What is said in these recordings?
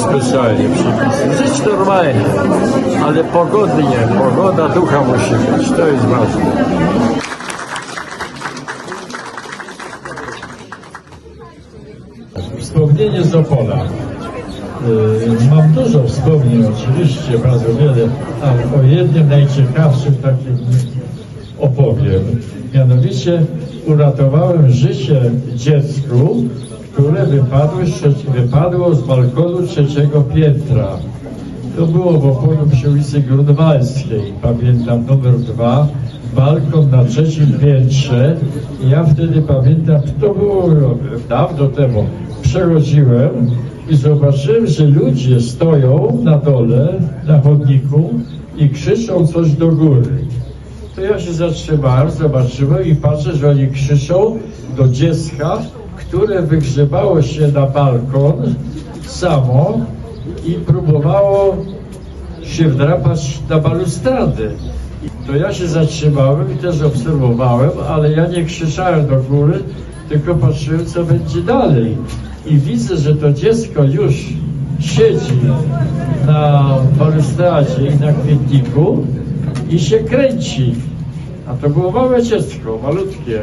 specjalnie przepisy. Żyć normalnie, ale pogodnie, pogoda ducha musi być, to jest ważne. Wspomnienie z Opola. Yy, Mam dużo wspomnień oczywiście, bardzo wiele, ale o jednym najciekawszym takim opowiem. Mianowicie uratowałem życie dziecku, które trze- wypadło z balkonu trzeciego piętra. To było w Opolu przy ulicy Grunwaldzkiej, pamiętam numer dwa, balkon na trzecim piętrze. Ja wtedy pamiętam, to było dawno temu, przechodziłem i zobaczyłem, że ludzie stoją na dole, na chodniku i krzyczą coś do góry. To ja się zatrzymałem, zobaczyłem i patrzę, że oni krzyczą do dziecka, które wygrzebało się na balkon samo i próbowało się wdrapać na balustradę. I To ja się zatrzymałem i też obserwowałem, ale ja nie krzyczałem do góry, tylko patrzyłem, co będzie dalej. I widzę, że to dziecko już siedzi na balustradzie i na kwietniku i się kręci. A to było małe dziecko, malutkie.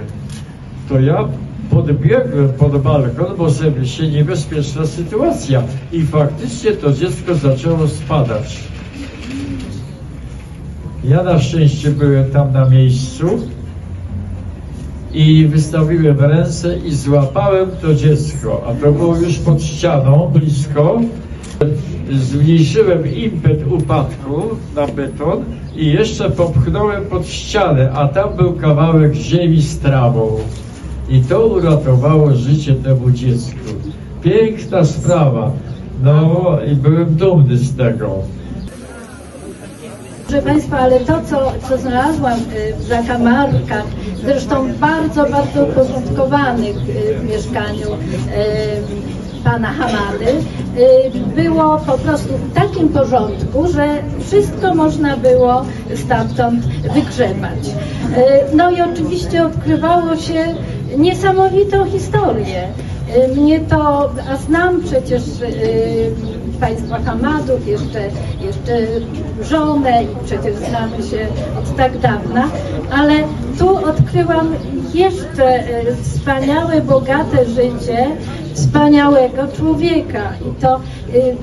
To ja podbiegłem pod balkon, bo sobie się niebezpieczna sytuacja. I faktycznie to dziecko zaczęło spadać. Ja na szczęście byłem tam na miejscu i wystawiłem ręce i złapałem to dziecko, a to było już pod ścianą, blisko. Zmniejszyłem impet upadku na beton i jeszcze popchnąłem pod ścianę, a tam był kawałek ziemi z trawą. I to uratowało życie temu dziecku. Piękna sprawa. No i byłem dumny z tego. Proszę Państwa, ale to, co, co znalazłam y, w zakamarkach, zresztą bardzo, bardzo uporządkowanych y, w mieszkaniu y, pana Hamady, y, było po prostu w takim porządku, że wszystko można było stamtąd wygrzebać. Y, No i oczywiście odkrywało się niesamowitą historię. Y, Mnie to, a znam przecież y, państwa Hamadów, jeszcze, jeszcze żonę i przecież znamy się od tak dawna, ale tu odkryłam jeszcze y, wspaniałe, bogate życie wspaniałego człowieka i to y,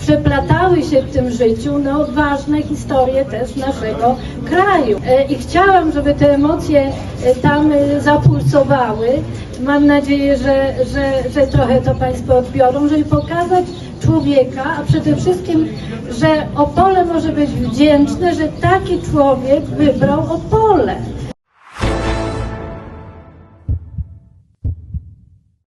przeplatały się w tym życiu no, ważne historie też naszego kraju. E, I chciałam, żeby te emocje e, tam e, zapulsowały. Mam nadzieję, że, że, że trochę to Państwo odbiorą, żeby pokazać człowieka, a przede wszystkim, że Opole może być wdzięczne, że taki człowiek wybrał Opole.